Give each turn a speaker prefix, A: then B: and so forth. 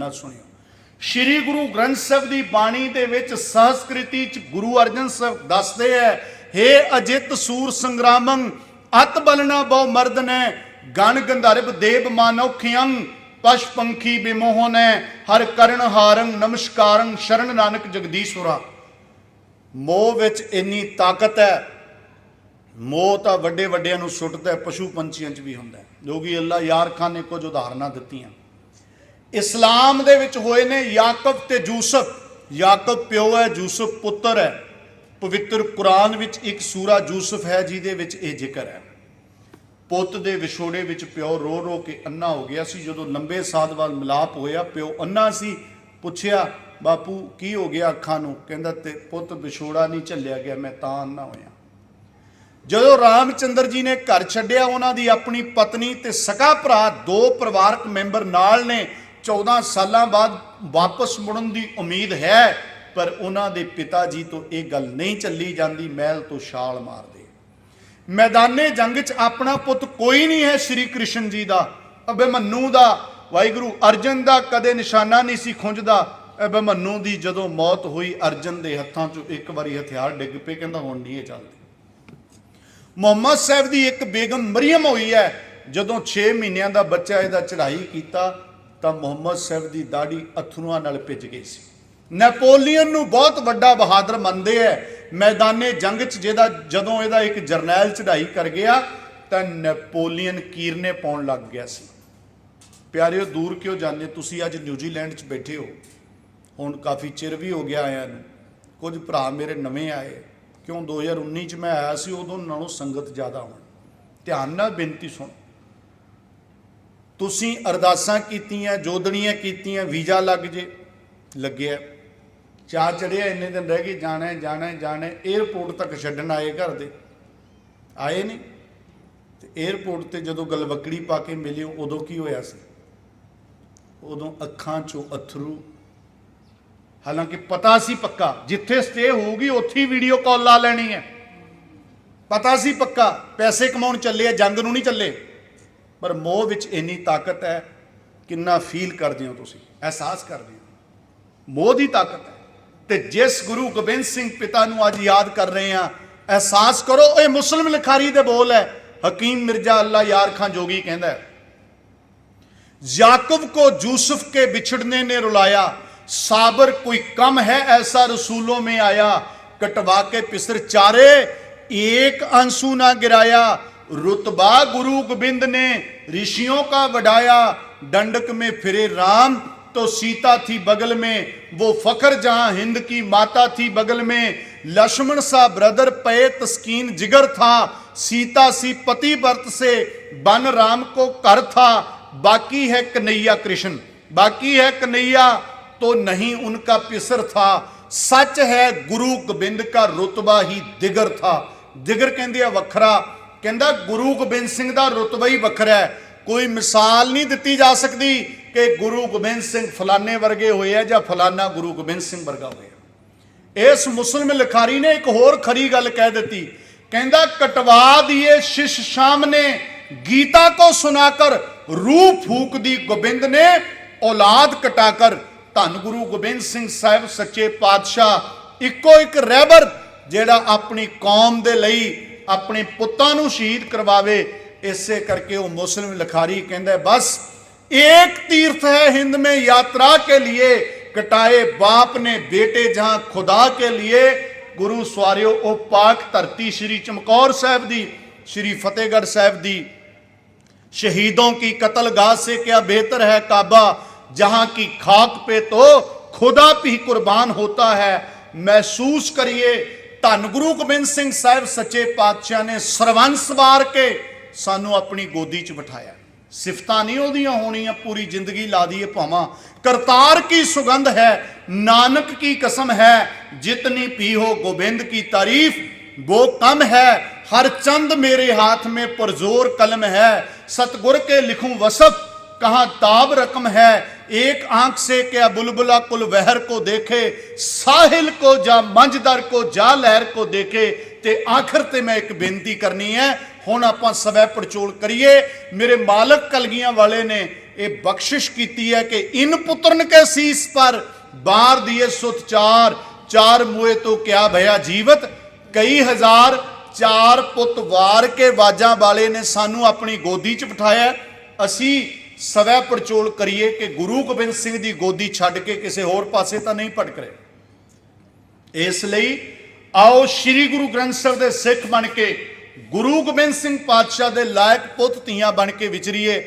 A: ਨਾਲ ਸੁਣਿਓ। ਸ਼੍ਰੀ ਗੁਰੂ ਗ੍ਰੰਥ ਸਾਹਿਬ ਦੀ ਬਾਣੀ ਦੇ ਵਿੱਚ ਸੰਸਕ੍ਰਿਤੀ ਚ ਗੁਰੂ ਅਰਜਨ ਸਾਹਿਬ ਦੱਸਦੇ ਹੈ हे ਅਜਿਤ ਸੂਰ ਸੰਗਰਾਮੰ ਅਤ ਬਲਨਾ ਬਹੁ ਮਰਦਨੈ ਗਣ ਗੰਧਰਵ ਦੇਵ ਮਾਨੌਖਿਯੰ ਪਸ਼ ਪੰਖੀ ਬਿਮੋਹਨੈ ਹਰ ਕਰਨ ਹਾਰੰ ਨਮਸਕਾਰੰ ਸ਼ਰਨ ਨਾਨਕ ਜਗਦੀਸ਼ਵਰਾ। ਮੋਹ ਵਿੱਚ ਇੰਨੀ ਤਾਕਤ ਹੈ ਮੋਹ ਤਾਂ ਵੱਡੇ ਵੱਡਿਆਂ ਨੂੰ ਸੁੱਟਦਾ ਹੈ, ਪਸ਼ੂ ਪੰਛੀਆਂ 'ਚ ਵੀ ਹੁੰਦਾ ਹੈ। ਜੋ ਕਿ ਅੱਲਾ ਯਾਰ ਖਾਨ ਨੇ ਕੁਝ ਉਦਾਹਰਨਾਂ ਦਿੱਤੀਆਂ। ਇਸਲਾਮ ਦੇ ਵਿੱਚ ਹੋਏ ਨੇ ਯਾਕਬ ਤੇ ਯੂਸਫ। ਯਾਕਬ ਪਿਓ ਹੈ, ਯੂਸਫ ਪੁੱਤਰ ਹੈ। ਪਵਿੱਤਰ ਕੁਰਾਨ ਵਿੱਚ ਇੱਕ ਸੂਰਾ ਯੂਸਫ ਹੈ, ਜਿਹਦੇ ਵਿੱਚ ਇਹ ਜ਼ਿਕਰ ਹੈ। ਪੁੱਤ ਦੇ ਵਿਛੋੜੇ ਵਿੱਚ ਪਿਓ ਰੋ ਰੋ ਕੇ ਅੰਨਾ ਹੋ ਗਿਆ ਸੀ। ਜਦੋਂ ਲੰਬੇ ਸਾਧ ਬਾਅਦ ਮਿਲਾਪ ਹੋਇਆ, ਪਿਓ ਅੰਨਾ ਸੀ, ਪੁੱਛਿਆ, ਬਾਪੂ, ਕੀ ਹੋ ਗਿਆ ਅੱਖਾਂ ਨੂੰ? ਕਹਿੰਦਾ, ਤੇ ਪੁੱਤ ਵਿਛੋੜਾ ਨਹੀਂ ਝੱਲਿਆ ਗਿਆ, ਮੈਂ ਤਾਂ ਅੰਨਾ ਹੋਇਆ। ਜਦੋਂ ਰਾਮਚੰਦਰ ਜੀ ਨੇ ਘਰ ਛੱਡਿਆ, ਉਹਨਾਂ ਦੀ ਆਪਣੀ ਪਤਨੀ ਤੇ ਸਕਾ ਭਰਾ ਦੋ ਪਰਿਵਾਰਕ ਮੈਂਬਰ ਨਾਲ ਨੇ। 14 ਸਾਲਾਂ ਬਾਅਦ ਵਾਪਸ ਮੁੜਨ ਦੀ ਉਮੀਦ ਹੈ, ਪਰ ਉਹਨਾਂ ਦੇ ਪਿਤਾ ਜੀ ਤੋਂ ਇਹ ਗੱਲ ਨਹੀਂ ਚੱਲੀ ਜਾਂਦੀ, ਮਹਿਲ ਤੋਂ ਛਾਲ ਮਾਰਦੇ। ਮੈਦਾਨੇ ਜੰਗ 'ਚ ਆਪਣਾ ਪੁੱਤ ਕੋਈ ਨਹੀਂ ਹੈ ਸ੍ਰੀ ਕ੍ਰਿਸ਼ਨ ਜੀ ਦਾ ਅਭਿਮਨੂ ਦਾ। ਵਾਹਿਗੁਰੂ ਅਰਜਨ ਦਾ ਕਦੇ ਨਿਸ਼ਾਨਾ ਨਹੀਂ ਸੀ ਖੁੰਝਦਾ। ਅਭਿਮਨੂ ਦੀ ਜਦੋਂ ਮੌਤ ਹੋਈ, ਅਰਜਨ ਦੇ ਹੱਥਾਂ 'ਚੋਂ ਇੱਕ ਵਾਰੀ ਹਥਿਆਰ ਡਿੱਗ ਪਏ, ਕਹਿੰਦਾ ਹੁਣ ਨਹੀਂ ਇਹ ਚੱਲਦੀ। ਮੁਹੰਮਦ ਸਾਹਿਬ ਦੀ ਇੱਕ ਬੇਗਮ ਮਰੀਮ ਹੋਈ ਹੈ, ਜਦੋਂ 6 ਮਹੀਨਿਆਂ ਦਾ ਬੱਚਾ ਇਹਦਾ ਚੜ੍ਹਾਈ ਕੀਤਾ ਤਾਂ ਮੁਹੰਮਦ ਸਾਹਿਬ ਦੀ ਦਾੜੀ ਅਥਰੂਆਂ ਨਾਲ ਭਿੱਜ ਗਈ ਸੀ। ਨੈਪੋਲੀਅਨ ਨੂੰ ਬਹੁਤ ਵੱਡਾ ਬਹਾਦਰ ਮੰਨਦੇ ਐ। ਮੈਦਾਨੇ ਜੰਗ 'ਚ ਜਿਹਦਾ ਜਦੋਂ ਇਹਦਾ ਇੱਕ ਜਰਨੈਲ ਚੜ੍ਹਾਈ ਕਰ ਗਿਆ, ਤਾਂ ਨੈਪੋਲੀਅਨ ਕੀਰਨੇ ਪਾਉਣ ਲੱਗ ਗਿਆ ਸੀ। ਪਿਆਰਿਓ, ਦੂਰ ਕਿਉਂ ਜਾਂਦੇ? ਤੁਸੀਂ ਅੱਜ ਨਿਊਜ਼ੀਲੈਂਡ 'ਚ ਬੈਠੇ ਹੋ। ਹੁਣ ਕਾਫੀ ਚਿਰ ਵੀ ਹੋ ਗਿਆ ਆਇਆਂ ਨੂੰ। ਕੁਝ ਭਰਾ ਮੇਰੇ ਨਵੇਂ ਆਏ। ਕਿਉਂ? 2019 ਚ ਮੈਂ ਆਇਆ ਸੀ, ਉਦੋਂ ਨਾਲੋਂ ਸੰਗਤ ਜ਼ਿਆਦਾ ਹੋਣ। ਧਿਆਨ ਨਾਲ ਬੇਨਤੀ ਸੁਣ। ਤੁਸੀਂ ਅਰਦਾਸਾਂ ਕੀਤੀਆਂ ਜੋਦਣੀਆਂ ਕੀਤੀਆਂ, ਵੀਜ਼ਾ ਲੱਗ ਜੇ, ਲੱਗਿਆ। ਚਾਹ ਚੜਿਆ, ਇੰਨੇ ਦਿਨ ਰਹਿ ਗਏ, ਜਾਣਾ ਜਾਣਾ ਜਾਣਾ ਹੈ। ਤੱਕ ਛੱਡਣ ਆਏ ਘਰ ਦੇ। ਆਏ ਨਹੀਂ। ਤੇ 에ਅਰਪੋਰਟ ਤੇ ਜਦੋਂ ਗਲਵਕੜੀ ਪਾ ਕੇ ਮਿਲੇ, ਉਦੋਂ ਕੀ ਹੋਇਆ ਸੀ? ਉਦੋਂ ਅੱਖਾਂ ਚੋਂ ਅਥਰੂ। ਹਾਲਾਂਕਿ ਪਤਾ ਸੀ ਪੱਕਾ, ਜਿੱਥੇ ਸਟੇ ਹੋਊਗੀ, ਉੱਥੇ ਹੀ ਵੀਡੀਓ ਕਾਲ ਲਾ ਲੈਣੀ ਹੈ। ਪਤਾ ਸੀ ਪੱਕਾ, ਪੈਸੇ ਕਮਾਉਣ ਚੱਲੇ ਆ, ਜੰਗ ਨੂੰ ਨਹੀਂ ਚੱਲੇ। ਪਰ ਮੋਹ ਵਿੱਚ ਇੰਨੀ ਤਾਕਤ ਹੈ ਕਿੰਨਾ ਫੀਲ ਕਰਦੇ ਹੋ ਤੁਸੀਂ ਅਹਿਸਾਸ ਕਰਦੇ ਹੋ ਮੋਹ ਦੀ ਤਾਕਤ ਹੈ ਤੇ ਜਿਸ ਗੁਰੂ ਗੋਬਿੰਦ ਸਿੰਘ ਪਿਤਾ ਨੂੰ ਅੱਜ ਯਾਦ ਕਰ ਰਹੇ ਆ ਅਹਿਸਾਸ ਕਰੋ ਇਹ ਮੁਸਲਮ ਲਿਖਾਰੀ ਦੇ ਬੋਲ ਹੈ ਹਕੀਮ ਮਿਰਜ਼ਾ ਅੱਲਾ ਯਾਰ ਖਾਨ ਜੋਗੀ ਕਹਿੰਦਾ ਹੈ याकूब को यूसुफ के बिछड़ने ने रुलाया साबर कोई कम है ऐसा रसूलों में आया कटवा के पिसर चारे एक आंसू ना गिराया रुतबा गुरु गोबिंद ने ऋषियों का बढ़ाया दंडक में फिरे राम तो सीता थी बगल में, वो फकर जहाँ हिंद की माता थी बगल में, लक्ष्मण सा ब्रदर पे तस्कीन जिगर था, सीता सी पति वर्त से बन राम को कर था, बाकी है कन्हैया कृष्ण, बाकी है कन्हैया तो नहीं उनका पिसर था, सच है गुरु गोबिंद का रुतबा ही दिगर था, दिगर कहते हैं वखरा ਕਹਿੰਦਾ ਗੁਰੂ ਗੋਬਿੰਦ ਸਿੰਘ ਦਾ ਰੁਤਬਾ ਹੀ ਵੱਖਰਾ ਹੈ। ਕੋਈ ਮਿਸਾਲ ਨਹੀਂ ਦਿੱਤੀ ਜਾ ਸਕਦੀ ਕਿ ਗੁਰੂ ਗੋਬਿੰਦ ਸਿੰਘ ਫਲਾਣੇ ਵਰਗੇ ਹੋਏ ਆ ਜਾਂ ਫਲਾਣਾ ਗੁਰੂ ਗੋਬਿੰਦ ਸਿੰਘ ਵਰਗਾ ਹੋਇਆ ਇਸ ਮੁਸਲਮ ਲਿਖਾਰੀ ਨੇ ਇੱਕ ਹੋਰ ਖਰੀ ਗੱਲ ਕਹਿ ਦਿੱਤੀ। ਕਹਿੰਦਾ, ਕਟਵਾ ਦਿਏ ਸ਼ਿਸ਼ ਸ਼ਾਮ ਨੇ ਗੀਤਾ ਕੋ ਸੁਨਾਕਰ ਰੂਹ ਫੂਕ ਦੀ ਗੋਬਿੰਦ ਨੇ, ਔਲਾਦ ਕਟਾਕਰ। ਧੰਨ ਗੁਰੂ ਗੋਬਿੰਦ ਸਿੰਘ ਸਾਹਿਬ, ਸੱਚੇ ਪਾਤਸ਼ਾਹ, ਇੱਕੋ ਇੱਕ ਰਹਿਬਰ ਜਿਹੜਾ ਆਪਣੀ ਕੌਮ ਦੇ ਲਈ ਆਪਣੇ ਪੁੱਤਾਂ ਨੂੰ ਸ਼ਹੀਦ ਕਰਵਾਵੇ ਇਸੇ ਕਰਕੇ ਉਹ ਮੁਸਲਿਮ ਲਿਖਾਰੀ ਕਹਿੰਦਾ ਹੈ, ਬਸ एक तीर्थ है हिंद में यात्रा के लिए कटाए बाप ने बेटे जहां खुदा के लिए गुरु ਸਵਾਰਿਓ ਉਹ ਪਾਕ ਧਰਤੀ ਸ੍ਰੀ ਚਮਕੌਰ ਸਾਹਿਬ ਦੀ ਸ੍ਰੀ ਫਤਿਹਗੜ੍ਹ ਸਾਹਿਬ ਦੀ शहीदों की कत्लगाह से क्या बेहतर है काबा जहां की खाक पे तो खुदा भी कुर्बान होता है महसूस करिए ਧੰਨ ਗੁਰੂ ਗੋਬਿੰਦ ਸਿੰਘ ਸਾਹਿਬ ਸੱਚੇ ਪਾਤਸ਼ਾਹ ਨੇ ਸਰਵੰਸ ਵਾਰ ਕੇ ਸਾਨੂੰ ਆਪਣੀ ਗੋਦੀ 'ਚ ਬਿਠਾਇਆ ਸਿਫਤਾਂ ਨਹੀਂ ਉਹਦੀਆਂ ਹੋਣੀਆਂ ਪੂਰੀ ਜ਼ਿੰਦਗੀ ਲਾ ਦਈਏ ਭਾਵਾਂ ਕਰਤਾਰ ਕੀ ਸੁਗੰਧ ਹੈ ਨਾਨਕ ਕੀ ਕਸਮ ਹੈ ਜਿਤਨੀ ਪੀ ਹੋ ਗੋਬਿੰਦ ਕੀ ਤਾਰੀਫ वो कम है हर चंद मेरे हाथ में पुरजोर कलम है सतगुर के लिखूं वसफ कहाँ ताब रकम है एक आंख से क्या बुलबुला कुल वहर को देखे साहिल को जा मंजदर को जा लहर को देखे ਤੇ ਆਖਰ ਤੇ ਮੈਂ ਇੱਕ ਬੇਨਤੀ ਕਰਨੀ ਹੈ ਹੁਣ ਆਪਾਂ ਸਵੈ ਪੜਚੋਲ ਕਰੀਏ ਮੇਰੇ ਮਾਲਕ ਕਲਗੀਆਂ ਵਾਲੇ ਨੇ ਇਹ ਬਖਸ਼ਿਸ਼ ਕੀਤੀ ਹੈ ਕਿ ਇਨ ਪੁੱਤਰਨ ਕੇ ਸੀਸ ਪਰ ਬਾਰ ਦੀਏ ਸੁਤ ਚਾਰ ਚਾਰ ਮੂਏ ਤੋਂ ਕਿਆ ਭਇਆ ਜੀਵਤ ਕਈ ਹਜ਼ਾਰ ਚਾਰ ਪੁੱਤ ਵਾਰ ਕੇ ਵਾਜਾਂ ਵਾਲੇ ਨੇ ਸਾਨੂੰ ਆਪਣੀ ਗੋਦੀ 'ਚ ਬਿਠਾਇਆ ਹੈ। ਅਸੀਂ ਸਵੈ ਪਰਚੋਲ ਕਰੀਏ ਕਿ ਗੁਰੂ ਗੋਬਿੰਦ ਸਿੰਘ ਦੀ ਗੋਦੀ ਛੱਡ ਕੇ ਕਿਸੇ ਹੋਰ ਪਾਸੇ ਤਾਂ ਨਹੀਂ ਭਟਕ ਰਹੇ। ਇਸ ਲਈ ਆਓ ਸ੍ਰੀ ਗੁਰੂ ਗ੍ਰੰਥ ਸਾਹਿਬ ਦੇ ਸਿੱਖ ਬਣ ਕੇ ਗੁਰੂ ਗੋਬਿੰਦ ਸਿੰਘ ਪਾਤਸ਼ਾਹ ਦੇ ਲਾਇਕ ਪੁੱਤ ਧੀਆਂ ਬਣ ਕੇ ਵਿਚਰੀਏ।